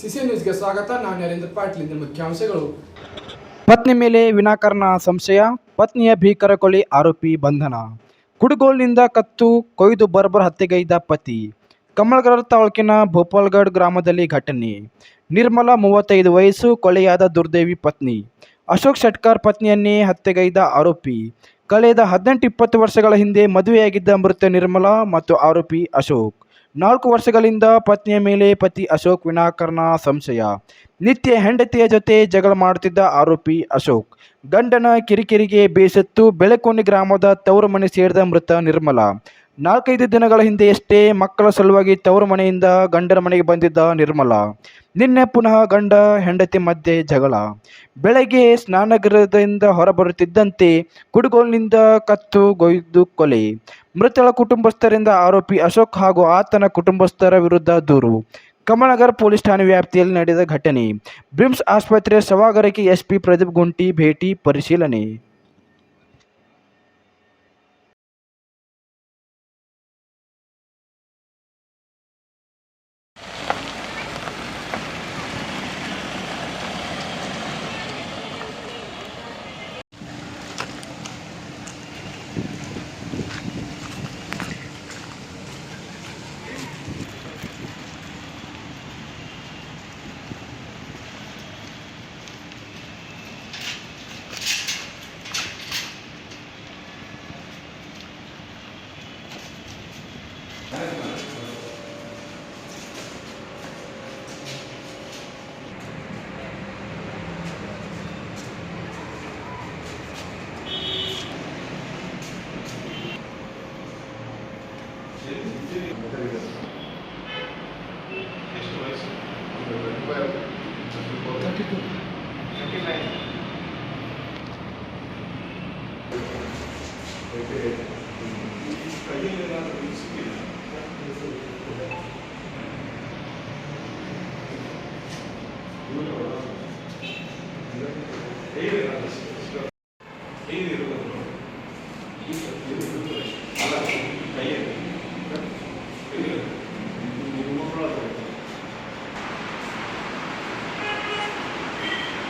CC ನ್ಯೂಸ್ಗೆ ಸ್ವಾಗತ. ನಾನು ನರೇಂದ್ರ ಪಾಟೀಲ್, ಇಂದ ಮುಖ್ಯಾಂಶಗಳು. ಪತ್ನಿ ಮೇಲೆ ವಿನಾಕಾರಣ ಸಂಶಯ, ಪತ್ನಿಯ ಭೀಕರ ಕೊಲೆ, ಆರೋಪಿ ಬಂಧನ. ಕುಡುಗೋಲ್ನಿಂದ ಕತ್ತು ಕೊಯ್ದು ಬರ್ಬರ್ ಹತ್ಯೆಗೈದ ಪತಿ. ಕಮಲಗರ ತಾಲೂಕಿನ ಭೋಪಾಲ್ಗಢ್ ಗ್ರಾಮದಲ್ಲಿ ಘಟನೆ. ನಿರ್ಮಲಾ ಮೂವತ್ತೈದು ವಯಸ್ಸು, ಕೊಲೆಯಾದ ದುರ್ದೇವಿ ಪತ್ನಿ. ಅಶೋಕ್ ಶೆಟ್ಕರ್ ಪತ್ನಿಯನ್ನೇ ಹತ್ಯೆಗೈದ ಆರೋಪಿ. ಕಳೆದ ಹದಿನೆಂಟು ಇಪ್ಪತ್ತು ವರ್ಷಗಳ ಹಿಂದೆ ಮದುವೆಯಾಗಿದ್ದ ಮೃತ ನಿರ್ಮಲಾ ಮತ್ತು ಆರೋಪಿ ಅಶೋಕ್. ನಾಲ್ಕು ವರ್ಷಗಳಿಂದ ಪತ್ನಿಯ ಮೇಲೆ ಪತಿ ಅಶೋಕ್ ವಿನಾಕರ್ಣ ಸಂಶಯ. ನಿತ್ಯ ಹೆಂಡತಿಯ ಜೊತೆ ಜಗಳ ಮಾಡುತ್ತಿದ್ದ ಆರೋಪಿ ಅಶೋಕ್. ಗಂಡನ ಕಿರಿಕಿರಿಗೆ ಬೇಸತ್ತು ಬೆಳಕೋನಿ ಗ್ರಾಮದ ತವರು ಮನೆ ಸೇರಿದ ಮೃತ ನಿರ್ಮಲಾ. ನಾಲ್ಕೈದು ದಿನಗಳ ಹಿಂದೆಯಷ್ಟೇ ಮಕ್ಕಳ ಸಲುವಾಗಿ ತವರು ಮನೆಯಿಂದ ಗಂಡನ ಮನೆಗೆ ಬಂದಿದ್ದ ನಿರ್ಮಲಾ. ನಿನ್ನೆ ಪುನಃ ಗಂಡ ಹೆಂಡತಿ ಮಧ್ಯೆ ಜಗಳ. ಬೆಳಗ್ಗೆ ಸ್ನಾನಗೃಹದಿಂದ ಹೊರಬರುತ್ತಿದ್ದಂತೆ ಕುಡುಗೋಲಿನಿಂದ ಕತ್ತು ಗೊಯ್ದು ಕೊಲೆ. ಮೃತಳ ಕುಟುಂಬಸ್ಥರಿಂದ ಆರೋಪಿ ಅಶೋಕ್ ಹಾಗೂ ಆತನ ಕುಟುಂಬಸ್ಥರ ವಿರುದ್ಧ ದೂರು. ಕಮಲನಗರ್ ಪೊಲೀಸ್ ಠಾಣೆ ವ್ಯಾಪ್ತಿಯಲ್ಲಿ ನಡೆದ ಘಟನೆ. ಬ್ರಿಮ್ಸ್ ಆಸ್ಪತ್ರೆ ಸವಾಗರಕ್ಕೆ ಎಸ್ಪಿ ಪ್ರದೀಪ್ ಗುಂಟಿ ಭೇಟಿ, ಪರಿಶೀಲನೆ. Gracias.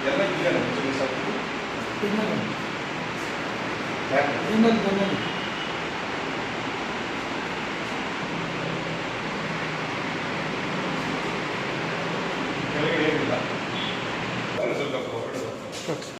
옛날 기간 어떻게 했었고? 옛날에. 옛날에 보면 Good.